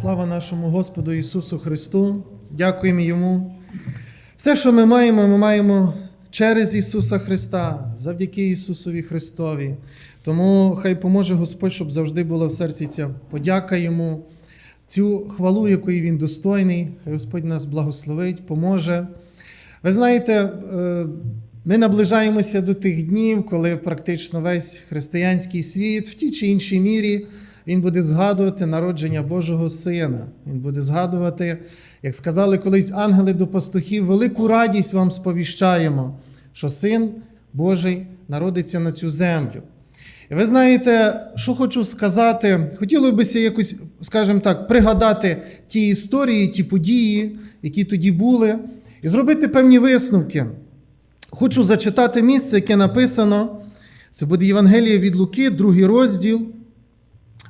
Слава нашому Господу Ісусу Христу. Дякуємо Йому. Все, що ми маємо, ми маємо через Ісуса Христа, завдяки Ісусові Христові. Тому хай поможе Господь, щоб завжди була в серці ця подяка Йому, цю хвалу, якої Він достойний. Хай Господь нас благословить, поможе. Ви знаєте, е, ми наближаємося до тих днів, коли практично весь християнський світ в тій чи іншій мірі він буде згадувати народження Божого Сина. Він буде згадувати, як сказали колись ангели до пастухів, велику радість вам сповіщаємо, що Син Божий народиться на цю землю. І ви знаєте, що хочу сказати, хотілося б якось, скажімо так, пригадати ті історії, ті події, які тоді були, і зробити певні висновки. Хочу зачитати місце, яке написано. Це буде Євангеліє від Луки, другий розділ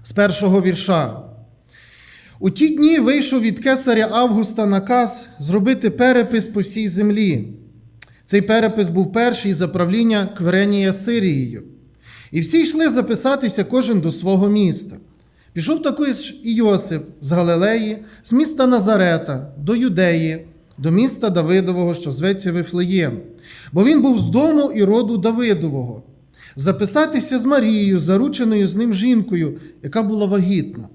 з першого вірша. У ті дні вийшов від кесаря Августа наказ зробити перепис по всій землі. Цей перепис був перший за правління Кверенія Сирією. І всі йшли записатися кожен до свого міста. Пішов також і Йосип з Галилеї, з міста Назарета, до Юдеї, до міста Давидового, що зветься Вифлеєм, бо він був з дому і роду Давидового, записатися з Марією, зарученою з ним жінкою, яка була вагітна.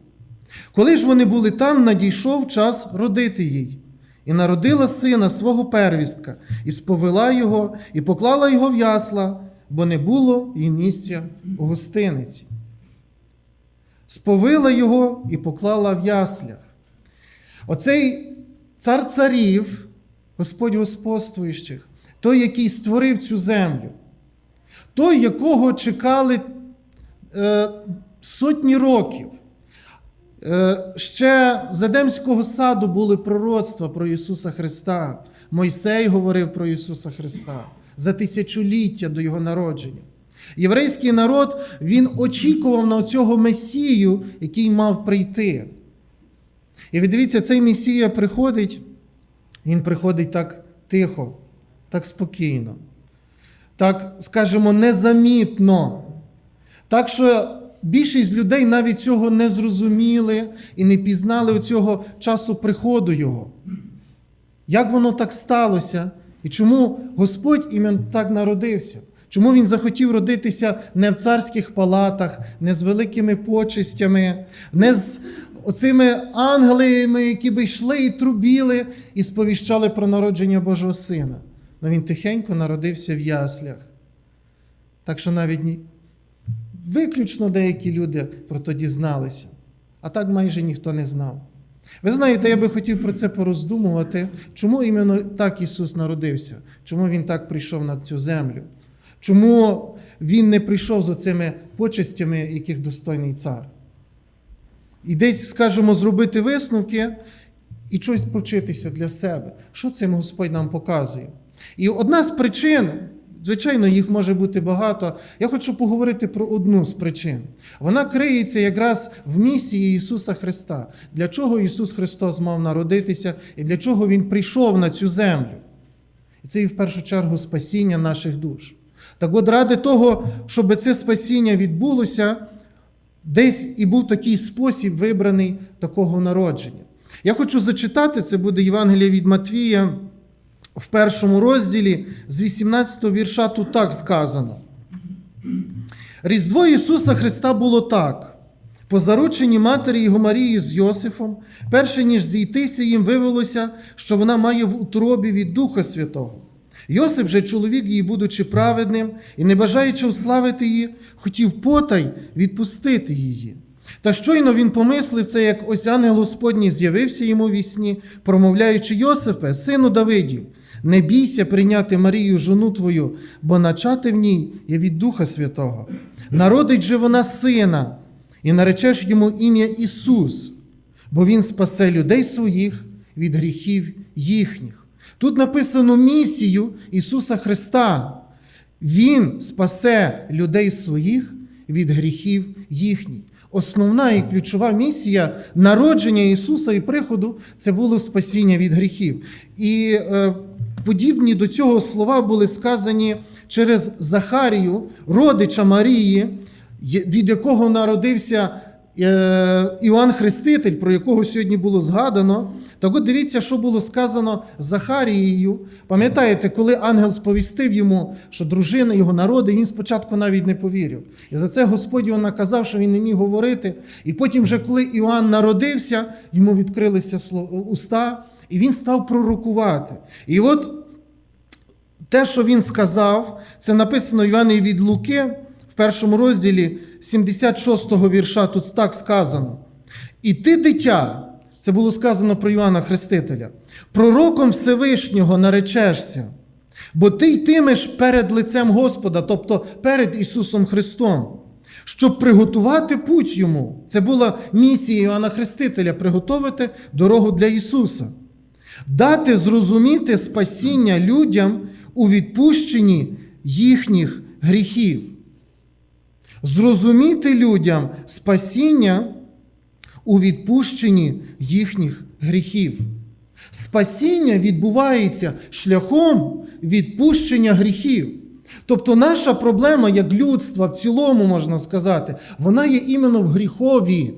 Коли ж вони були там, надійшов час родити їй, і народила сина свого первістка, і сповела його, і поклала його в ясла, бо не було їй місця у гостиниці. Сповила його і поклала в яслях. Оцей цар царів, Господь господствуючих, той, який створив цю землю, той, якого чекали е, сотні років. Е, ще з Едемського саду були пророцтва про Ісуса Христа. Мойсей говорив про Ісуса Христа за тисячоліття до Його народження. Єврейський народ він очікував на цього Месію, який мав прийти. І ви дивіться, цей Месія приходить, він приходить так тихо, так спокійно, так, скажімо, незамітно. Так що більшість людей навіть цього не зрозуміли і не пізнали цього часу приходу Його. Як воно так сталося? І чому Господь іменно так народився? Чому Він захотів родитися не в царських палатах, не з великими почестями, не з оцими ангелами, які би йшли і трубіли і сповіщали про народження Божого Сина? Но він тихенько народився в яслях. Так що навіть виключно деякі люди про то дізналися, а так майже ніхто не знав. Ви знаєте, я би хотів про це пороздумувати, чому іменно так Ісус народився, чому Він так прийшов на цю землю, чому Він не прийшов за цими почестями, яких достойний цар. І десь, скажімо, зробити висновки і щось повчитися для себе. Що цим Господь нам показує? І одна з причин, звичайно, їх може бути багато. Я хочу поговорити про одну з причин. Вона криється якраз в місії Ісуса Христа. Для чого Ісус Христос мав народитися і для чого Він прийшов на цю землю? І це і в першу чергу спасіння наших душ. Так от ради того, щоб це спасіння відбулося, десь і був такий спосіб вибраний такого народження. Я хочу зачитати, це буде Євангеліє від Матвія в першому розділі з 18 вірша тут так сказано. Різдво Ісуса Христа було так. По зарученні матері його Марії з Йосифом, перше ніж зійтися їм виявилося, що вона має в утробі від Духа Святого. Йосип же, чоловік її, будучи праведним і не бажаючи уславити її, хотів потай відпустити її. Та щойно він помислив це, як ось ангел Господній з'явився йому в сні, промовляючи Йосифе, сину Давидів, не бійся прийняти Марію, жону твою, бо начати в ній є від Духа Святого. Народить же вона сина, і наречеш йому ім'я Ісус, бо Він спасе людей своїх від гріхів їхніх. Тут написано місію Ісуса Христа. Він спасе людей своїх від гріхів їхніх. Основна і ключова місія народження Ісуса і приходу це було спасіння від гріхів. І е, подібні до цього слова були сказані через Захарію, родича Марії, від якого народився Іоанн Хреститель, про якого сьогодні було згадано, так от дивіться, що було сказано Захарією. Пам'ятаєте, коли ангел сповістив йому, що дружина його народить, він спочатку навіть не повірив. І за це Господь його наказав, що він не міг говорити. І потім, вже коли Іоанн народився, йому відкрилися уста, і він став пророкувати. І от те, що він сказав, це написано Івані від Луки в першому розділі 76-го вірша. Тут так сказано. І ти, дитя, це було сказано про Іоанна Хрестителя, пророком Всевишнього наречешся, бо ти йтимеш перед лицем Господа, тобто перед Ісусом Христом, щоб приготувати путь йому. Це була місія Іоанна Хрестителя приготувати дорогу для Ісуса дати зрозуміти спасіння людям у відпущенні їхніх гріхів. Зрозуміти людям спасіння у відпущенні їхніх гріхів. Спасіння відбувається шляхом відпущення гріхів. Тобто наша проблема як людства в цілому, можна сказати, вона є іменно в гріхові,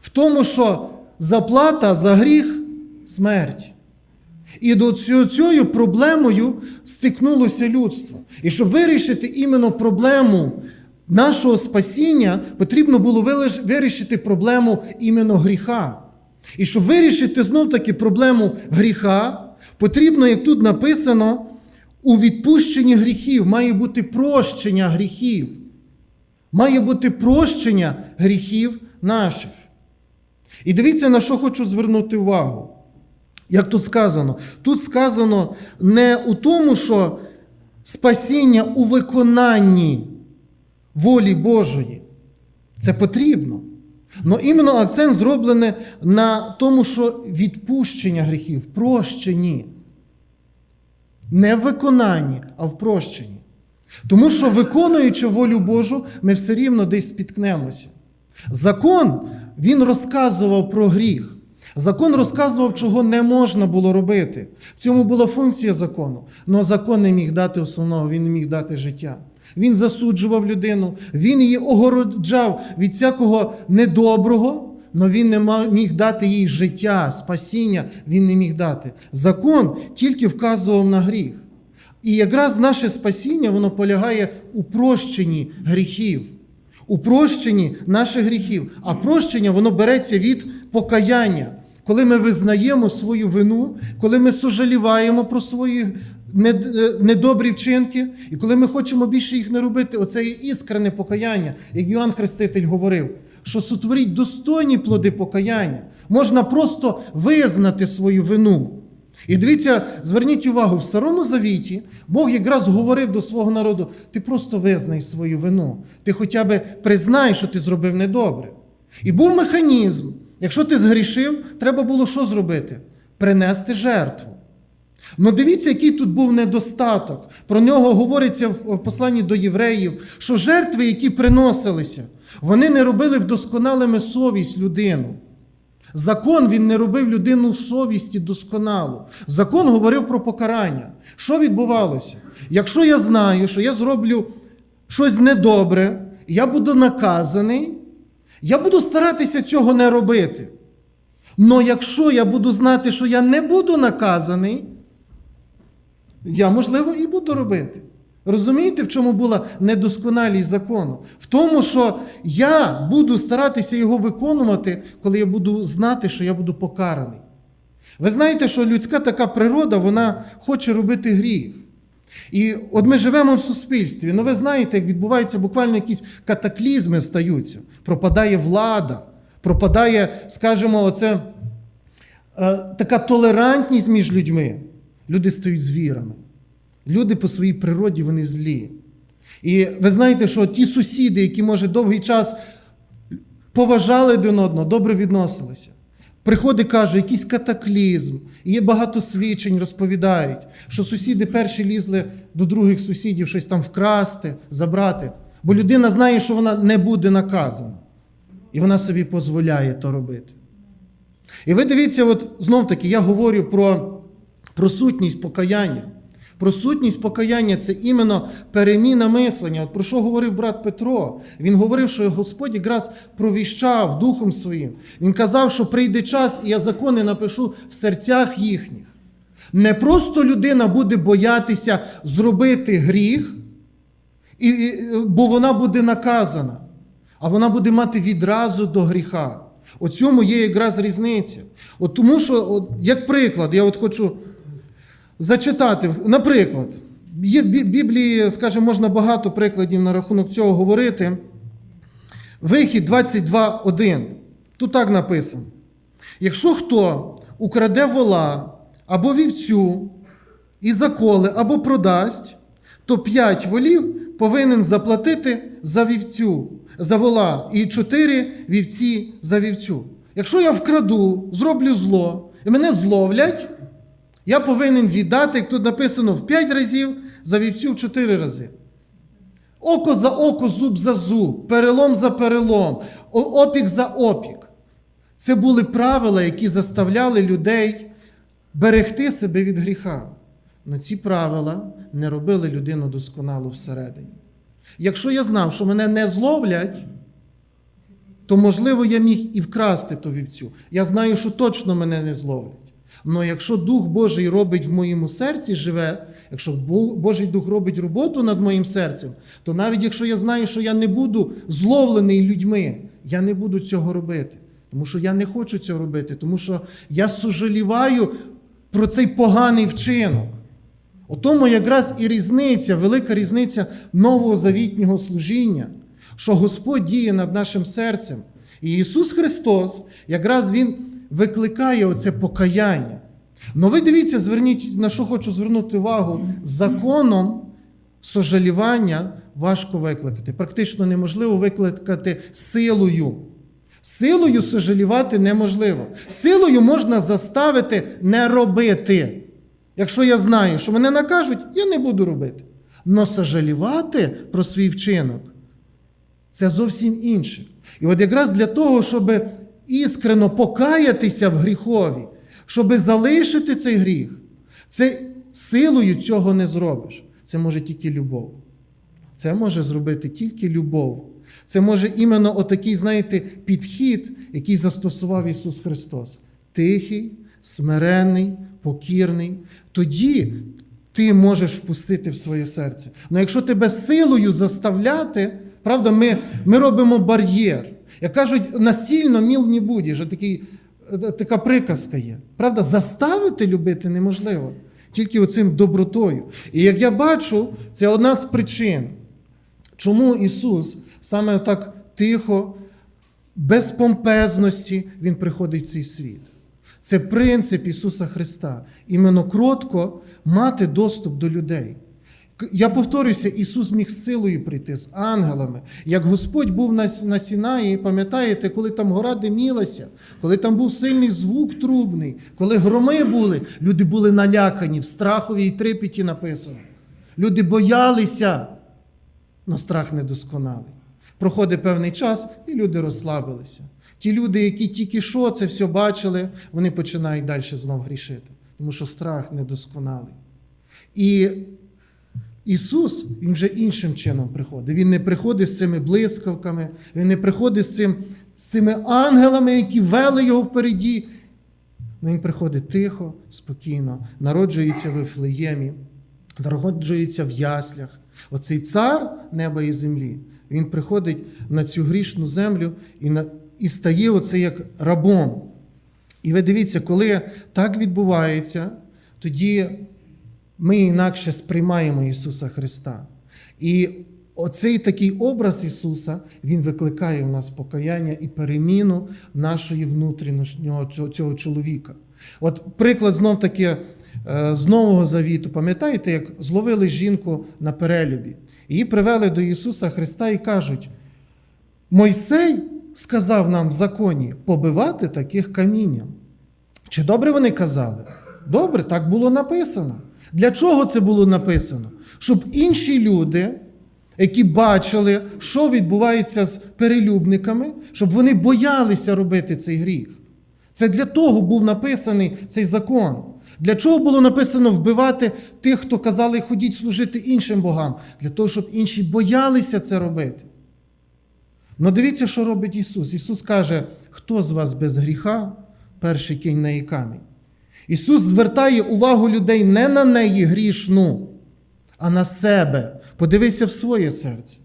в тому, що заплата за гріх смерть. І до цією проблемою стикнулося людство. І щоб вирішити іменно проблему нашого спасіння, потрібно було вирішити проблему іменно гріха. І щоб вирішити знов-таки проблему гріха, потрібно, як тут написано, у відпущенні гріхів має бути прощення гріхів. Має бути прощення гріхів наших. І дивіться, на що хочу звернути увагу. Як тут сказано? Тут сказано не у тому, що спасіння у виконанні волі Божої. Це потрібно. Але іменно акцент зроблений на тому, що відпущення гріхів, прощенні. Не в виконанні, а в прощенні. Тому що, виконуючи волю Божу, ми все рівно десь спіткнемося. Закон він розказував про гріх. Закон розказував, чого не можна було робити. В цьому була функція закону. Але закон не міг дати основного, він не міг дати життя. Він засуджував людину, він її огороджав від всякого недоброго, але він не міг дати їй життя, спасіння, він не міг дати. Закон тільки вказував на гріх. І якраз наше спасіння воно полягає у прощенні гріхів, у прощенні наших гріхів. А прощення воно береться від покаяння. Коли ми визнаємо свою вину, коли ми сожаліваємо про свої недобрі вчинки, і коли ми хочемо більше їх не робити, оце є іскрене покаяння, як Іоанн Хреститель говорив, що сотворіть достойні плоди покаяння. Можна просто визнати свою вину. І дивіться, зверніть увагу, в Старому Завіті Бог якраз говорив до свого народу: ти просто визнай свою вину, ти хоча б признай, що ти зробив недобре. І був механізм. Якщо ти згрішив, треба було що зробити? Принести жертву. Ну дивіться, який тут був недостаток. Про нього говориться в посланні до євреїв, що жертви, які приносилися, вони не робили вдосконалими совість людину. Закон він не робив людину совісті досконалу. Закон говорив про покарання. Що відбувалося? Якщо я знаю, що я зроблю щось недобре, я буду наказаний, я буду старатися цього не робити. Но якщо я буду знати, що я не буду наказаний, я, можливо, і буду робити. Розумієте, в чому була недосконалість закону? В тому, що я буду старатися його виконувати, коли я буду знати, що я буду покараний. Ви знаєте, що людська така природа, вона хоче робити гріх. І от ми живемо в суспільстві. Ну, ви знаєте, як відбуваються буквально якісь катаклізми стаються. Пропадає влада, пропадає, скажімо, оце, е, така толерантність між людьми. Люди стають звірами. Люди по своїй природі вони злі. І ви знаєте, що ті сусіди, які, може, довгий час поважали один одного, добре відносилися. Приходить, каже, якийсь катаклізм, і є багато свідчень, розповідають, що сусіди перші лізли до других сусідів щось там вкрасти, забрати. Бо людина знає, що вона не буде наказана. І вона собі дозволяє то робити. І ви дивіться, от знов таки, я говорю про, про сутність покаяння. Про сутність покаяння це іменно переміна мислення. От про що говорив брат Петро? Він говорив, що Господь якраз провіщав Духом Своїм. Він казав, що прийде час, і я закони напишу в серцях їхніх. Не просто людина буде боятися зробити гріх, і, бо вона буде наказана, а вона буде мати відразу до гріха. У цьому є якраз різниця. От тому що, от, як приклад, я от хочу зачитати. Наприклад, є Біблії, скажімо, можна багато прикладів на рахунок цього говорити. Вихід 22.1. Тут так написано: якщо хто украде вола або вівцю і заколе, або продасть, то п'ять волів повинен заплатити за вівцю, за вола, і чотири вівці за вівцю. Якщо я вкраду, зроблю зло, і мене зловлять, я повинен віддати, як тут написано, в п'ять разів, за вівцю в чотири рази. Око за око, зуб за зуб, перелом за перелом, опік за опік. Це були правила, які заставляли людей берегти себе від гріха. Але ці правила не робили людину досконалу всередині. Якщо я знав, що мене не зловлять, то можливо я міг і вкрасти ту вівцю. Я знаю, що точно мене не зловлять. Але якщо Дух Божий робить в моєму серці живе, якщо Божий Дух робить роботу над моїм серцем, то навіть якщо я знаю, що я не буду зловлений людьми, я не буду цього робити. Тому що я не хочу цього робити, тому що я сожаліваю про цей поганий вчинок. У тому якраз і різниця, велика різниця нового завітнього служіння, що Господь діє над нашим серцем. І Ісус Христос, якраз Він викликає оце покаяння. Ну ви дивіться, зверніть, на що хочу звернути увагу, законом сожалівання важко викликати. Практично неможливо викликати силою. Силою сожалівати неможливо. Силою можна заставити не робити. Якщо я знаю, що мене накажуть, я не буду робити. Но сожалівати про свій вчинок це зовсім інше. І от якраз для того, щоб іскрено покаятися в гріхові, щоб залишити цей гріх, це силою цього не зробиш. Це може тільки любов. Це може зробити тільки любов. Це може іменно отакий, знаєте, підхід, який застосував Ісус Христос. Тихий, смиренний, покірний. Тоді ти можеш впустити в своє серце. Але якщо тебе силою заставляти, правда, ми, ми робимо бар'єр. Як кажуть, насильно міл не будеш. Такий, е, така приказка є. Правда, заставити любити неможливо. Тільки оцим добротою. І як я бачу, це одна з причин, чому Ісус саме так тихо, без помпезності Він приходить в цей світ. Це принцип Ісуса Христа. Іменно кротко мати доступ до людей. Я повторюся, Ісус міг силою прийти з ангелами. Як Господь був на, на Сінаї, пам'ятаєте, коли там гора димілася, коли там був сильний звук трубний, коли громи були, люди були налякані, в страхові і написано. Люди боялися, але страх недосконалий. Проходить певний час, і люди розслабилися. Ті люди, які тільки що це все бачили, вони починають далі знов грішити, тому що страх недосконалий. І Ісус Він вже іншим чином приходить. Він не приходить з цими блискавками, Він не приходить з, цим, з цими ангелами, які вели його впереді. Ну, Він приходить тихо, спокійно, народжується в Вифлеємі, народжується в яслях. Оцей цар неба і землі, він приходить на цю грішну землю і, на, і стає оце як рабом. І ви дивіться, коли так відбувається, тоді ми інакше сприймаємо Ісуса Христа. І оцей такий образ Ісуса, Він викликає в нас покаяння і переміну нашої внутрішнього цього- чоловіка. От приклад знов таки е, з Нового Завіту. Пам'ятаєте, як зловили жінку на перелюбі? Її привели до Ісуса Христа і кажуть: Мойсей сказав нам в законі побивати таких камінням. Чи добре вони казали? Добре, так було написано. Для чого це було написано? Щоб інші люди, які бачили, що відбувається з перелюбниками, щоб вони боялися робити цей гріх. Це для того був написаний цей закон. Для чого було написано вбивати тих, хто казали, ходіть служити іншим богам? Для того, щоб інші боялися це робити. Ну дивіться, що робить Ісус. Ісус каже, хто з вас без гріха, перший кінь неї камінь. Ісус звертає увагу людей не на неї грішну, а на себе. Подивися в своє серце.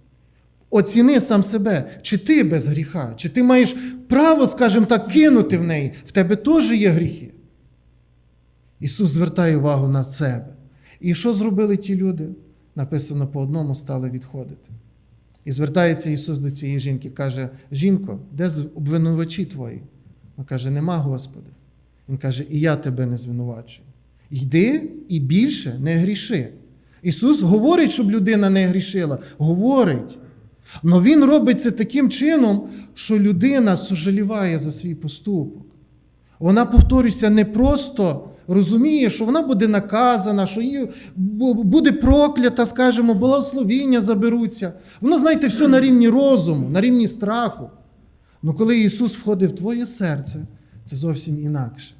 Оціни сам себе, чи ти без гріха, чи ти маєш право, скажімо так, кинути в неї. В тебе теж є гріхи. Ісус звертає увагу на себе. І що зробили ті люди? Написано, по одному стали відходити. І звертається Ісус до цієї жінки, каже: Жінко, де обвинувачі твої? Вона каже, нема Господи. Він каже, і я тебе не звинувачую. Йди і більше не гріши. Ісус говорить, щоб людина не грішила. Говорить. Але Він робить це таким чином, що людина сожаліває за свій поступок. Вона, повторюся, не просто розуміє, що вона буде наказана, що її буде проклята, скажімо, благословіння заберуться. Воно, знаєте, все на рівні розуму, на рівні страху. Ну коли Ісус входить в твоє серце, це зовсім інакше.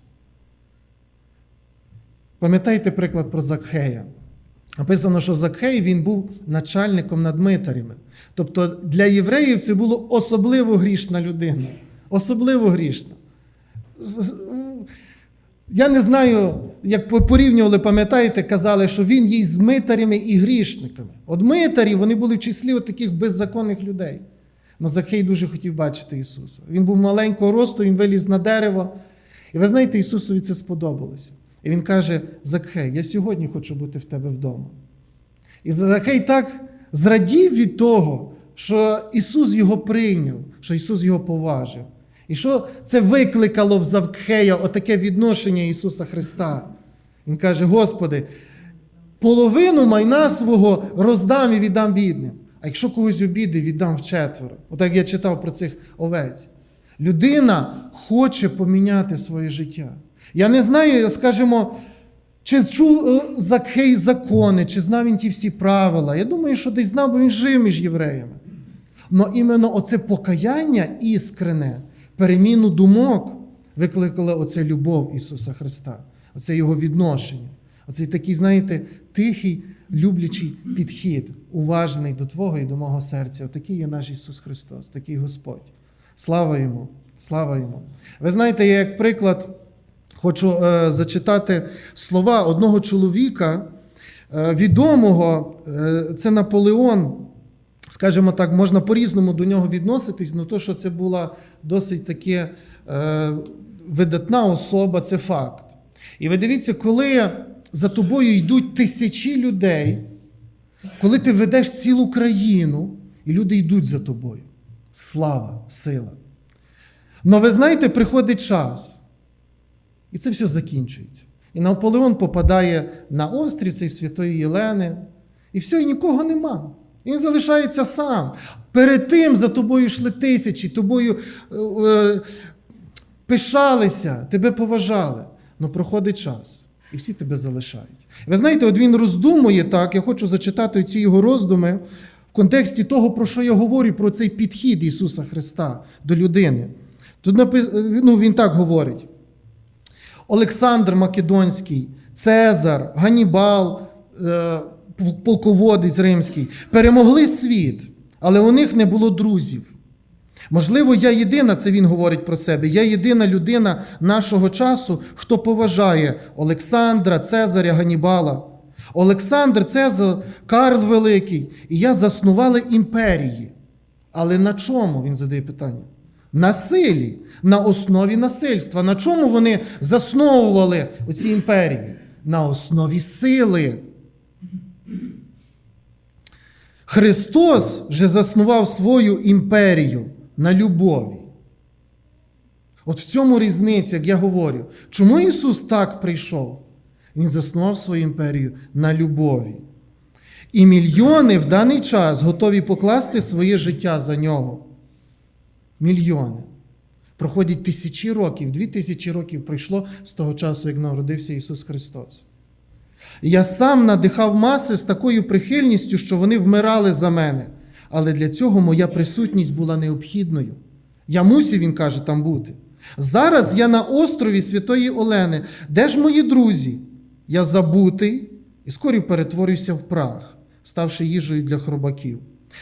Пам'ятаєте приклад про Закхея? Написано, що Закхей він був начальником над митарями. Тобто для євреїв це було особливо грішна людина. Особливо грішна. Я не знаю, як порівнювали, пам'ятаєте, казали, що він є з митарями і грішниками. От митарі вони були в числі от таких беззаконних людей. Но Захей дуже хотів бачити Ісуса. Він був маленького росту, він виліз на дерево. І ви знаєте, Ісусові це сподобалося. І він каже: Закхей, я сьогодні хочу бути в тебе вдома. І Захей так зрадів від того, що Ісус його прийняв, що Ісус його поважив. І що це викликало в Закхея отаке відношення Ісуса Христа. Він каже: Господи, половину майна свого роздам і віддам бідним. А якщо когось обіди, віддам вчетверо. Отак я читав про цих овець. Людина хоче поміняти своє життя. Я не знаю, скажімо, чи чув е, Закхей закони, чи знав він ті всі правила. Я думаю, що десь знав, бо він жив між євреями. Но іменно оце покаяння іскрене, переміну думок викликало оце любов Ісуса Христа, оце Його відношення. Оцей такий, знаєте, тихий, люблячий підхід, уважний до Твого і до мого серця. Отакий є наш Ісус Христос, такий Господь. Слава Йому! Слава Йому! Ви знаєте, я як приклад хочу е, зачитати слова одного чоловіка, е, відомого, е, це Наполеон. Скажімо так, можна по-різному до нього відноситись, але то, що це була досить таки е, видатна особа, це факт. І ви дивіться, коли за тобою йдуть тисячі людей, коли ти ведеш цілу країну, і люди йдуть за тобою. Слава, сила. Но ви знаєте, приходить час, і це все закінчується. І Наполеон попадає на острів цей Святої Єлени, і все, і нікого нема. І він залишається сам. Перед тим за тобою йшли тисячі, тобою е, е, пишалися, тебе поважали. Ну проходить час, і всі тебе залишають. Ви знаєте, от він роздумує так, я хочу зачитати ці його роздуми в контексті того, про що я говорю, про цей підхід Ісуса Христа до людини. Тут ну, він так говорить. Олександр Македонський, Цезар, Ганібал, е, полководець римський перемогли світ, але у них не було друзів. Можливо, я єдина, це він говорить про себе. Я єдина людина нашого часу, хто поважає Олександра, Цезаря, Ганібала. Олександр, Цезар, Карл Великий, і я заснували імперії. Але на чому він задає питання? На силі, на основі насильства. На чому вони засновували оці імперії? На основі сили. Христос же заснував свою імперію на любові. От в цьому різниця, як я говорю, чому Ісус так прийшов? Він заснував свою імперію на любові. І мільйони в даний час готові покласти своє життя за нього. Мільйони. Проходять тисячі років, дві тисячі років пройшло з того часу, як народився Ісус Христос. Я сам надихав маси з такою прихильністю, що вони вмирали за мене. Але для цього моя присутність була необхідною. Я мусив, він каже, там бути. Зараз я на острові Святої Олени. Де ж мої друзі? Я забутий і скорі перетворюся в прах, ставши їжею для хробаків.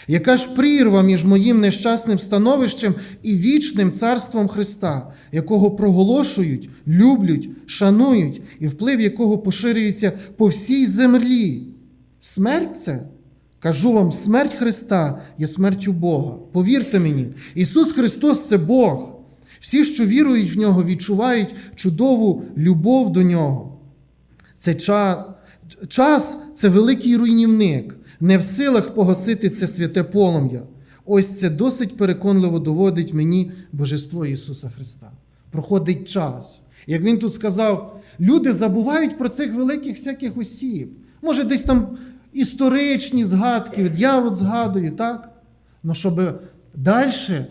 Яка ж прірва між моїм нещасним становищем і вічним царством Христа, якого проголошують, люблять, шанують, і вплив якого поширюється по всій землі? Смерть це? Кажу вам, смерть Христа є смертю Бога. Повірте мені, Ісус Христос це Бог. Всі, що вірують в нього, відчувають чудову любов до нього. Це час, час це великий руйнівник, не в силах погасити це святе полум'я. Ось це досить переконливо доводить мені Божество Ісуса Христа. Проходить час. Як він тут сказав, люди забувають про цих великих всяких осіб. Може, десь там історичні згадки, я от згадую, так? Ну, щоб далі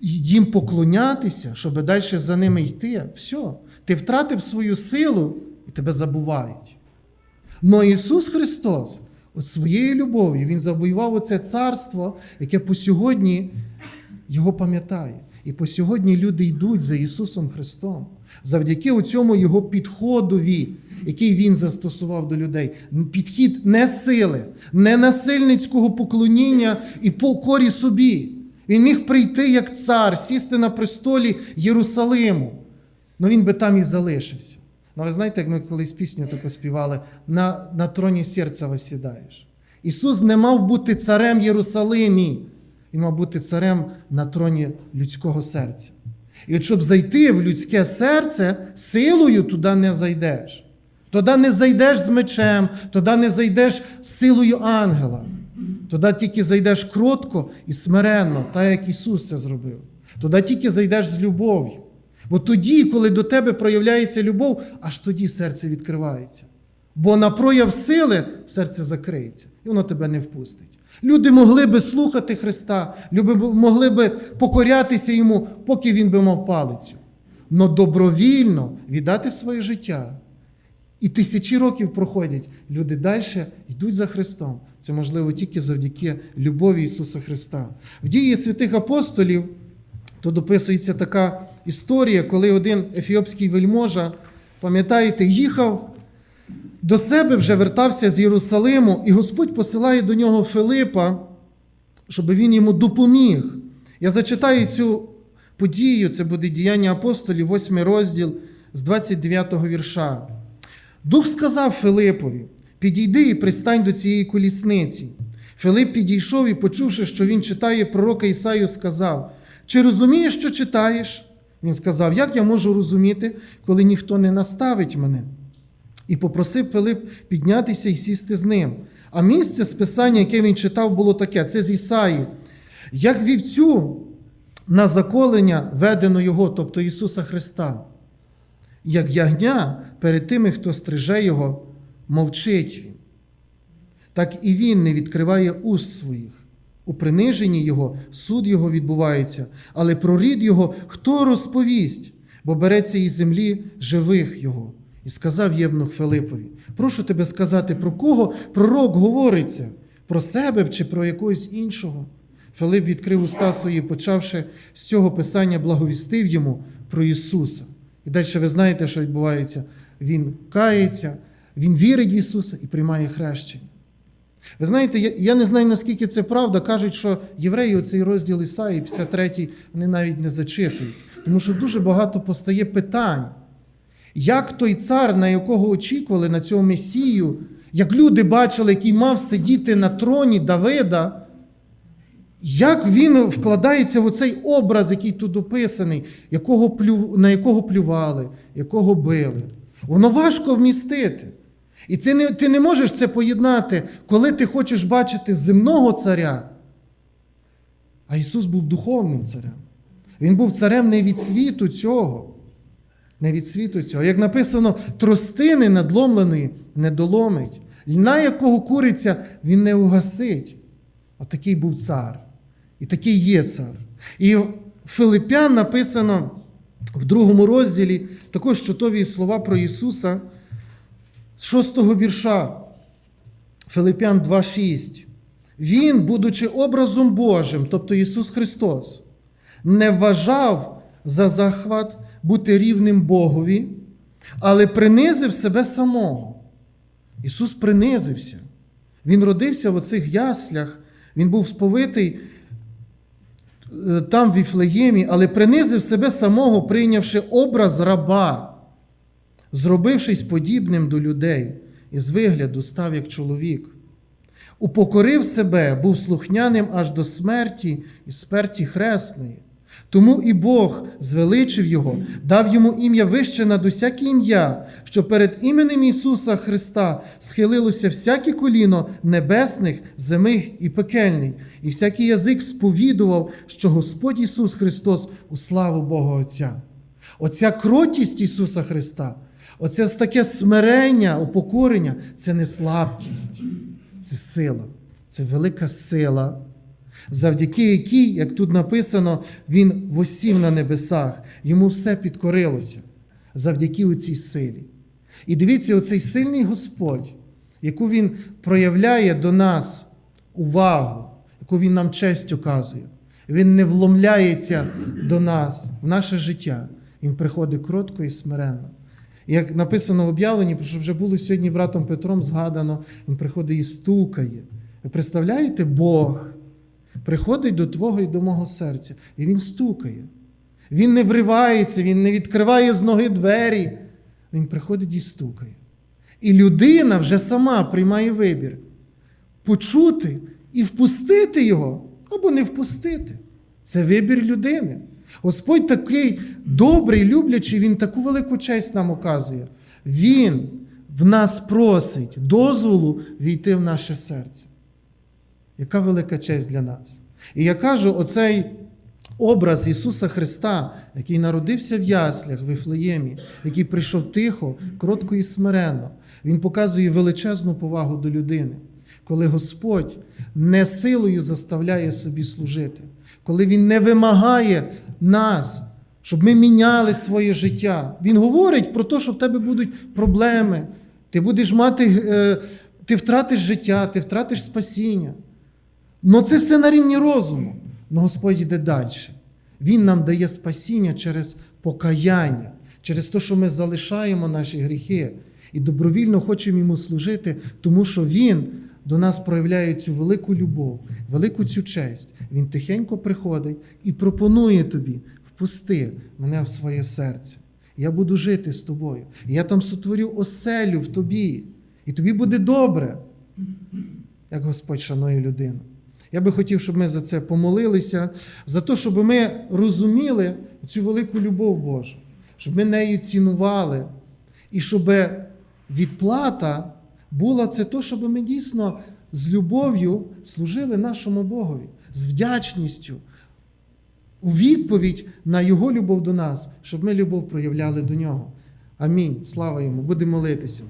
їм поклонятися, щоб далі за ними йти, все, ти втратив свою силу і тебе забувають. Но Ісус Христос, от своєю любов'ю, Він завоював оце царство, яке по сьогодні його пам'ятає. І по сьогодні люди йдуть за Ісусом Христом. Завдяки цьому Його підходові, який Він застосував до людей. Підхід не сили, не насильницького поклоніння і покорі собі. Він міг прийти як цар, сісти на престолі Єрусалиму. Ну він би там і залишився. Ну, ви знаєте, як ми колись пісню таку співали: на, на троні серця восідаєш. Ісус не мав бути царем Єрусалимі. Він мав бути царем на троні людського серця. І от щоб зайти в людське серце, силою туди не зайдеш. Туди не зайдеш з мечем, туди не зайдеш силою ангела. Туди тільки зайдеш кротко і смиренно, так як Ісус це зробив. Туди тільки зайдеш з любов'ю. Бо тоді, коли до тебе проявляється любов, аж тоді серце відкривається. Бо на прояв сили серце закриється, і воно тебе не впустить. Люди могли би слухати Христа, люди могли би покорятися йому, поки він би мав палицю. Но добровільно віддати своє життя. І тисячі років проходять, люди далі йдуть за Христом. Це можливо тільки завдяки любові Ісуса Христа. В дії святих апостолів то дописується така історія, коли один ефіопський вельможа, пам'ятаєте, їхав до себе, вже вертався з Єрусалиму, і Господь посилає до нього Филипа, щоб він йому допоміг. Я зачитаю цю подію, це буде діяння апостолів, 8 розділ з 29 вірша. Дух сказав Филипові: підійди і пристань до цієї колісниці. Филип підійшов і, почувши, що він читає пророка Ісаю, сказав: Чи розумієш, що читаєш? Він сказав, як я можу розуміти, коли ніхто не наставить мене? І попросив Филип піднятися і сісти з ним. А місце з писання, яке він читав, було таке: це з Ісаї. Як вівцю на заколення ведено Його, тобто Ісуса Христа, як ягня перед тими, хто стриже Його, мовчить Він. Так і Він не відкриває уст своїх. У приниженні Його суд Його відбувається, але про рід Його хто розповість, бо береться із землі живих Його. І сказав Євнух Филипові: Прошу тебе сказати, про кого пророк говориться, про себе чи про якогось іншого. Филип відкрив уста свої, почавши з цього писання, благовістив йому про Ісуса. І далі ви знаєте, що відбувається. Він кається, він вірить в Ісуса і приймає хрещення. Ви знаєте, я, я не знаю, наскільки це правда. Кажуть, що євреї оцей розділ Ісаї, 53, вони навіть не зачитують, тому що дуже багато постає питань. Як той цар, на якого очікували на цього Месію, як люди бачили, який мав сидіти на троні Давида, як він вкладається в цей образ, який тут описаний, якого на якого плювали, якого били? Воно важко вмістити. І це не, ти не можеш це поєднати, коли ти хочеш бачити земного царя. А Ісус був духовним царем. Він був царем не від світу цього. Не від світу цього. Як написано, тростини надломленої не доломить. Льна, якого куриться, він не угасить. Отакий був цар. І такий є цар. І в Филиппян написано в другому розділі також чутові слова про Ісуса з шостого вірша. Филиппян 2,6. Він, будучи образом Божим, тобто Ісус Христос, не вважав за захват бути рівним Богові, але принизив себе самого. Ісус принизився. Він родився в оцих яслях, Він був сповитий е, там, в Віфлеємі, але принизив себе самого, прийнявши образ раба, зробившись подібним до людей, і з вигляду став як чоловік. Упокорив себе, був слухняним аж до смерті і смерті хресної. Тому і Бог звеличив його, дав йому ім'я вище над усяке ім'я, що перед іменем Ісуса Христа схилилося всяке коліно небесних, земних і пекельних, і всякий язик сповідував, що Господь Ісус Христос у славу Бога Отця. Оця кротість Ісуса Христа, оце таке смирення, упокорення це не слабкість, це сила, це велика сила завдяки якій, як тут написано, він восів на небесах, йому все підкорилося завдяки цій силі. І дивіться, оцей сильний Господь, яку Він проявляє до нас увагу, яку Він нам честь оказує. Він не вломляється до нас в наше життя. Він приходить кротко і смиренно. Як написано в об'явленні, що вже було сьогодні братом Петром згадано, він приходить і стукає. Ви представляєте, Бог приходить до Твого і до мого серця, і Він стукає. Він не вривається, Він не відкриває з ноги двері. Він приходить і стукає. І людина вже сама приймає вибір почути і впустити його або не впустити. Це вибір людини. Господь такий добрий, люблячий, Він таку велику честь нам оказує. Він в нас просить дозволу війти в наше серце. Яка велика честь для нас. І я кажу, оцей образ Ісуса Христа, який народився в яслях в Вифлеємі, який прийшов тихо, кротко і смиренно, Він показує величезну повагу до людини, коли Господь не силою заставляє собі служити, коли Він не вимагає нас, щоб ми міняли своє життя. Він говорить про те, що в тебе будуть проблеми, ти будеш мати, е, ти втратиш життя, ти втратиш спасіння. Ну це все на рівні розуму. Но Господь йде далі. Він нам дає спасіння через покаяння, через те, що ми залишаємо наші гріхи і добровільно хочемо йому служити, тому що Він до нас проявляє цю велику любов, велику цю честь. Він тихенько приходить і пропонує тобі: впусти мене в своє серце. Я буду жити з тобою. Я там сотворю оселю в тобі. І тобі буде добре, як Господь шанує людину. Я би хотів, щоб ми за це помолилися, за те, щоб ми розуміли цю велику любов Божу, щоб ми нею цінували, і щоб відплата була це то, щоб ми дійсно з любов'ю служили нашому Богові, з вдячністю, у відповідь на Його любов до нас, щоб ми любов проявляли до нього. Амінь. Слава йому. Будемо молитися.